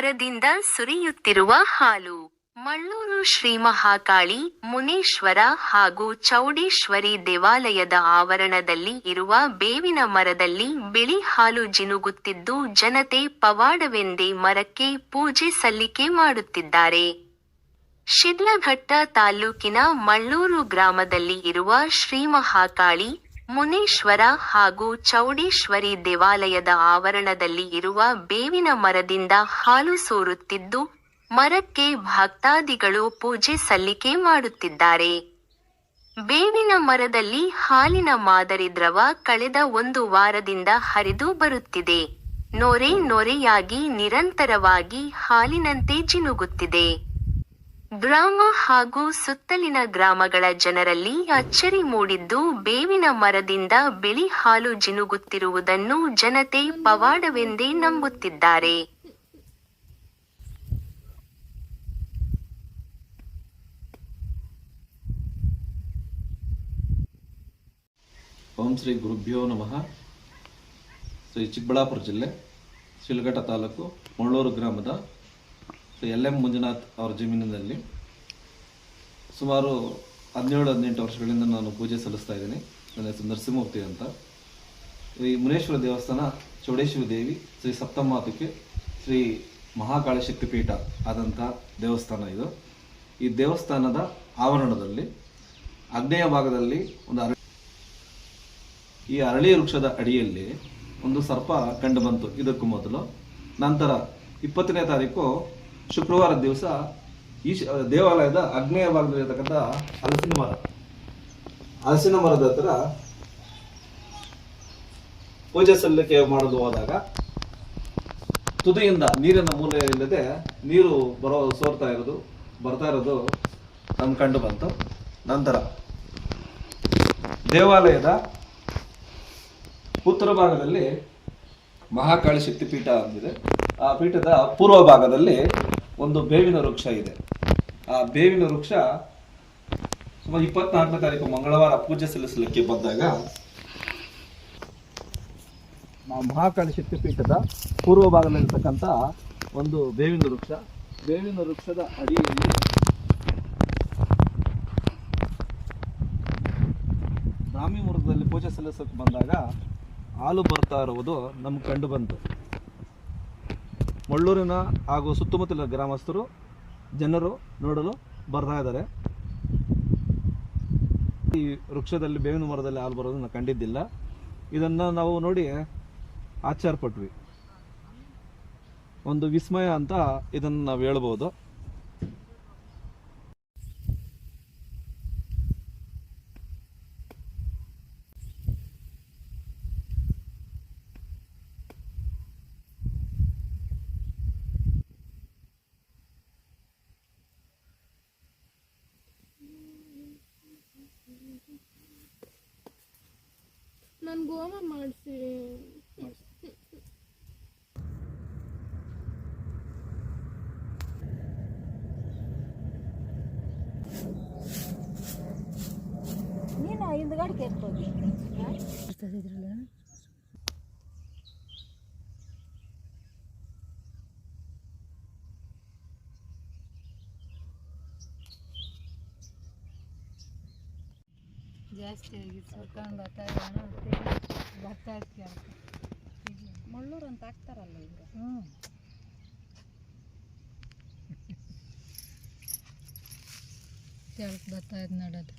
ಮರದಿಂದ ಸುರಿಯುತ್ತಿರುವ ಹಾಲು. ಮಳ್ಳೂರು ಶ್ರೀ ಮಹಾಕಾಳಿ ಮುನೇಶ್ವರ ಹಾಗೂ ಚೌಡೇಶ್ವರಿ ದೇವಾಲಯದ ಆವರಣದಲ್ಲಿ ಇರುವ ಬೇವಿನ ಮರದಲ್ಲಿ ಬಿಳಿ ಹಾಲು ಜಿನುಗುತ್ತಿದ್ದು ಜನತೆ ಪವಾಡವೆಂದೇ ಮರಕ್ಕೆ ಪೂಜೆ ಸಲ್ಲಿಕೆ ಮಾಡುತ್ತಿದ್ದಾರೆ. ಶಿಡ್ಲಘಟ್ಟ ತಾಲ್ಲೂಕಿನ ಮಳ್ಳೂರು ಗ್ರಾಮದಲ್ಲಿ ಇರುವ ಶ್ರೀ ಮಹಾಕಾಳಿ ಮುನೇಶ್ವರ ಹಾಗೂ ಚೌಡೇಶ್ವರಿ ದೇವಾಲಯದ ಆವರಣದಲ್ಲಿ ಇರುವ ಬೇವಿನ ಮರದಿಂದ ಹಾಲು ಸೋರುತ್ತಿದ್ದು, ಮರಕ್ಕೆ ಭಕ್ತಾದಿಗಳು ಪೂಜೆ ಸಲ್ಲಿಕೆ ಮಾಡುತ್ತಿದ್ದಾರೆ. ಬೇವಿನ ಮರದಲ್ಲಿ ಹಾಲಿನ ಮಾದರಿ ದ್ರವ ಕಳೆದ ಒಂದು ವಾರದಿಂದ ಹರಿದು ಬರುತ್ತಿದೆ. ನೊರೆ ನೊರೆಯಾಗಿ ನಿರಂತರವಾಗಿ ಹಾಲಿನಂತೆ ಜಿನುಗುತ್ತಿದೆ. ಗ್ರಾಮ ಹಾಗೂ ಸುತ್ತಲಿನ ಗ್ರಾಮಗಳ ಜನರಲ್ಲಿ ಅಚ್ಚರಿ ಮೂಡಿದ್ದು ಬೇವಿನ ಮರದಿಂದ ಬಿಳಿ ಹಾಲು ಜಿನುಗುತ್ತಿರುವುದನ್ನು ಜನತೆ ಪವಾಡವೆಂದೇ ನಂಬುತ್ತಿದ್ದಾರೆ. ಓಂ ಶ್ರೀ ಗುರುಭ್ಯೋ ನಮಃ. ಶ್ರೀ ಚಿಕ್ಕಬಳ್ಳಾಪುರ ಜಿಲ್ಲೆ, ಶಿಲ್ಘಟ್ಟ ತಾಲೂಕು, ಮಳ್ಳೂರು ಗ್ರಾಮದ ಶ್ರೀ ಎಲ್ ಎಂ ಮಂಜುನಾಥ್ ಅವರ ಜಮೀನಿನಲ್ಲಿ ಸುಮಾರು ಹದಿನೇಳು, ಹದಿನೆಂಟು ವರ್ಷಗಳಿಂದ ನಾನು ಪೂಜೆ ಸಲ್ಲಿಸ್ತಾ ಇದ್ದೀನಿ. ನನ್ನ ಹೆಸರು ನರಸಿಂಹಮೂರ್ತಿ ಅಂತ. ಈ ಮುನೇಶ್ವರ ದೇವಸ್ಥಾನ ಚೌಡೇಶ್ವರಿ ದೇವಿ, ಶ್ರೀ ಸಪ್ತಮಾತಕ್ಕೆ ಶ್ರೀ ಮಹಾಕಾಳಿ ಶಕ್ತಿಪೀಠ ಆದಂಥ ದೇವಸ್ಥಾನ ಇದು. ಈ ದೇವಸ್ಥಾನದ ಆವರಣದಲ್ಲಿ, ಆಗ್ನೇಯ ಭಾಗದಲ್ಲಿ ಒಂದು ಅರಳಿ, ಈ ಅರಳಿ ವೃಕ್ಷದ ಅಡಿಯಲ್ಲಿ ಒಂದು ಸರ್ಪ ಕಂಡು ಬಂತು. ಇದಕ್ಕೂ ಮೊದಲು. ನಂತರ ಇಪ್ಪತ್ತನೇ ತಾರೀಕು ಶುಕ್ರವಾರ ದಿವಸ ಈ ದೇವಾಲಯದ ಅಗ್ನೇಯ ಭಾಗದಲ್ಲಿರ್ತಕ್ಕಂಥ ಹಲಸಿನ ಮರ. ಹಲಸಿನ ಮರದ ಹತ್ರ ಪೂಜೆ ಸಲ್ಲಿಕೆ ಮಾಡಲು ಹೋದಾಗ ತುದಿಯಿಂದ ನೀರಿನ ಮೂಲೆ ಇಲ್ಲದೆ ನೀರು ಬರೋ ಸೋರ್ತಾ ಇರೋದು, ಬರ್ತಾ ಇರೋದು ನಮ್ಗೆ ಕಂಡು ಬಂತು. ನಂತರ ದೇವಾಲಯದ ಉತ್ತರ ಭಾಗದಲ್ಲಿ ಮಹಾಕಾಳಿ ಶಕ್ತಿ ಪೀಠ ಅಂತಿದೆ. ಆ ಪೀಠದ ಪೂರ್ವ ಭಾಗದಲ್ಲಿ ಒಂದು ಬೇವಿನ ವೃಕ್ಷ ಇದೆ. ಆ ಬೇವಿನ ವೃಕ್ಷ ಸುಮಾರು ಇಪ್ಪತ್ನಾಲ್ಕನೇ ತಾರೀಕು ಮಂಗಳವಾರ ಪೂಜೆ ಸಲ್ಲಿಸಲಿಕ್ಕೆ ಬಂದಾಗ ಮಹಾಕಾಳಿ ಶಕ್ತಿ ಪೀಠದ ಪೂರ್ವ ಭಾಗದಲ್ಲಿರ್ತಕ್ಕಂಥ ಒಂದು ಬೇವಿನ ವೃಕ್ಷ. ಬೇವಿನ ವೃಕ್ಷದ ಅಡಿಯಲ್ಲಿ ಬ್ರಾಹ್ಮಿ ಮುಹೂರ್ತದಲ್ಲಿ ಪೂಜೆ ಸಲ್ಲಿಸಕ್ಕೆ ಬಂದಾಗ ಹಾಲು ಬರ್ತಾ ಇರುವುದು ನಮ್ಗೆ ಕಂಡು ಬಂತು. ಮಳ್ಳೂರಿನ ಹಾಗೂ ಸುತ್ತಮುತ್ತಲಿನ ಗ್ರಾಮಸ್ಥರು, ಜನರು ನೋಡಲು ಬರ್ತಾ ಇದ್ದಾರೆ. ಈ ವೃಕ್ಷದಲ್ಲಿ ಬೇವಿನ ಮರದಲ್ಲಿ ಹಾಲು ಬರೋದನ್ನು ಕಂಡಿದ್ದಿಲ್ಲ. ಇದನ್ನು ನಾವು ನೋಡಿ ಆಶ್ಚರ್ಯಪಟ್ವಿ. ಒಂದು ವಿಸ್ಮಯ ಅಂತ ಇದನ್ನು ನಾವು ಹೇಳ್ಬೋದು. ನನ್ ಗೋಮ ಮಾಡಿಸಿ ನೀನು ಹಿಂದ್ಗಡೆ ಕೆತ್ತೋಗಿ ಜಾಸ್ತಿ ಆಗಿತ್ತು. ಸುರ್ಕೊಂಡು ಬರ್ತಾ ಬರ್ತಾ ಇರ್ತೀವಿ ಮುಳ್ಳೂರು ಅಂತ ಹಾಕ್ತಾರಲ್ಲ ಇವರು. ಹ್ಞೂ ಬರ್ತಾ ನಡೋದು ನೋಡೋದು.